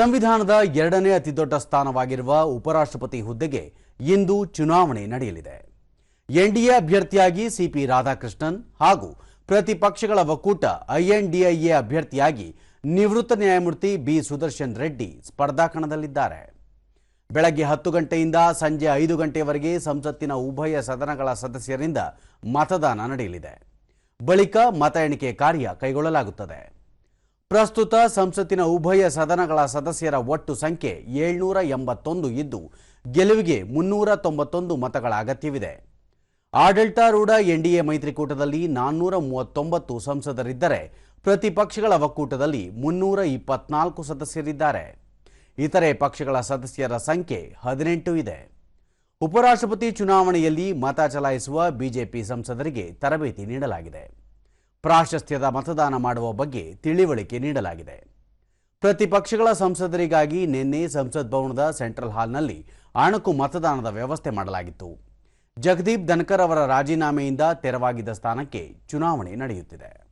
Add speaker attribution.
Speaker 1: ಸಂವಿಧಾನದ ಎರಡನೇ ಅತಿದೊಡ್ಡ ಸ್ಥಾನವಾಗಿರುವ ಉಪರಾಷ್ಟ್ರಪತಿ ಹುದ್ದೆಗೆ ಇಂದು ಚುನಾವಣೆ ನಡೆಯಲಿದೆ. ಎನ್ಡಿಎ ಅಭ್ಯರ್ಥಿಯಾಗಿ ಸಿಪಿ ರಾಧಾಕೃಷ್ಣನ್ ಹಾಗೂ ಪ್ರತಿಪಕ್ಷಗಳ ಒಕ್ಕೂಟ ಐಎನ್ಡಿಐಎ ಅಭ್ಯರ್ಥಿಯಾಗಿ ನಿವೃತ್ತ ನ್ಯಾಯಮೂರ್ತಿ ಬಿ ಸುದರ್ಶನ್ ರೆಡ್ಡಿ ಸ್ಪರ್ಧಾಕಣದಲ್ಲಿದ್ದಾರೆ. ಬೆಳಗ್ಗೆ ಹತ್ತು ಗಂಟೆಯಿಂದ ಸಂಜೆ ಐದು ಗಂಟೆಯವರೆಗೆ ಸಂಸತ್ತಿನ ಉಭಯ ಸದನಗಳ ಸದಸ್ಯರಿಂದ ಮತದಾನ ನಡೆಯಲಿದೆ. ಬಳಿಕ ಮತ ಎಣಿಕೆ ಕಾರ್ಯ ಕೈಗೊಳ್ಳಲಾಗುತ್ತದೆ. ಪ್ರಸ್ತುತ ಸಂಸತ್ತಿನ ಉಭಯ ಸದನಗಳ ಸದಸ್ಯರ ಒಟ್ಟು ಸಂಖ್ಯೆ ಏಳ್ನೂರ ಎಂಬತ್ತೊಂದು ಇದ್ದು, ಗೆಲುವಿಗೆ ಮುನ್ನೂರ ತೊಂಬತ್ತೊಂದು ಮತಗಳ ಅಗತ್ಯವಿದೆ. ಆಡಳಿತಾರೂಢ ಎನ್ಡಿಎ ಮೈತ್ರಿಕೂಟದಲ್ಲಿ ನಾನ್ನೂರ ಮೂವತ್ತೊಂಬತ್ತು ಸಂಸದರಿದ್ದರೆ, ಪ್ರತಿಪಕ್ಷಗಳ ಒಕ್ಕೂಟದಲ್ಲಿ ಮುನ್ನೂರ ಇಪ್ಪತ್ನಾಲ್ಕು ಸದಸ್ಯರಿದ್ದಾರೆ. ಇತರೆ ಪಕ್ಷಗಳ ಸದಸ್ಯರ ಸಂಖ್ಯೆ ಹದಿನೆಂಟು ಇದೆ. ಉಪರಾಷ್ಟ್ರಪತಿ ಚುನಾವಣೆಯಲ್ಲಿ ಮತ ಚಲಾಯಿಸುವ ಬಿಜೆಪಿ ಸಂಸದರಿಗೆ ತರಬೇತಿ ನೀಡಲಾಗಿದೆ. ಪ್ರಾಶಸ್ತ್ಯದ ಮತದಾನ ಮಾಡುವ ಬಗ್ಗೆ ತಿಳಿವಳಿಕೆ ನೀಡಲಾಗಿದೆ. ಪ್ರತಿಪಕ್ಷಗಳ ಸಂಸದರಿಗಾಗಿ ನಿನ್ನೆ ಸಂಸತ್ ಭವನದ ಸೆಂಟ್ರಲ್ ಹಾಲ್ನಲ್ಲಿ ಅಣಕು ಮತದಾನದ ವ್ಯವಸ್ಥೆ ಮಾಡಲಾಗಿತ್ತು. ಜಗದೀಪ್ ಧನ್ಕರ್ ಅವರ ರಾಜೀನಾಮೆಯಿಂದ ತೆರವಾಗಿದ್ದ ಸ್ಥಾನಕ್ಕೆ ಚುನಾವಣೆ ನಡೆಯುತ್ತಿದೆ.